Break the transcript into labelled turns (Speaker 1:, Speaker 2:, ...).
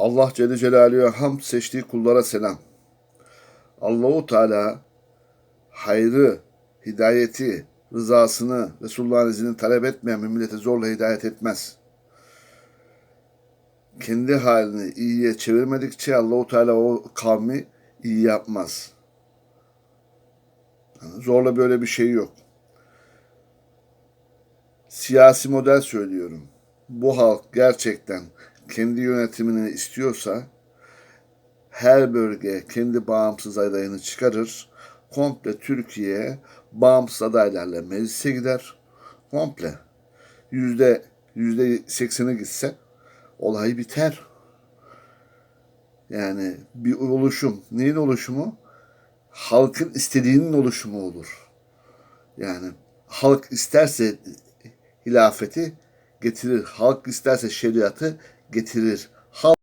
Speaker 1: Allah Celle Celaluhu'ya ham seçtiği kullara selam. Allahu Teala hayrı, hidayeti, rızasını, Resulullah'ın iznini talep etmeyen bir millete zorla hidayet etmez. Kendi halini iyiye çevirmedikçe Allahu Teala o kavmi iyi yapmaz. Yani Zorla böyle bir şey yok. Siyasi model söylüyorum. Bu halk gerçekten kendi yönetimini istiyorsa her bölge kendi bağımsız adayını çıkarır. Komple Türkiye bağımsız adaylarla meclise gider. Komple. Yüzde yüzde sekseni gitse olay biter. Yani bir oluşum. Neyin oluşumu? Halkın istediğinin oluşumu olur. Yani halk isterse hilafeti getirir. Halk isterse şeriatı getirir. Halk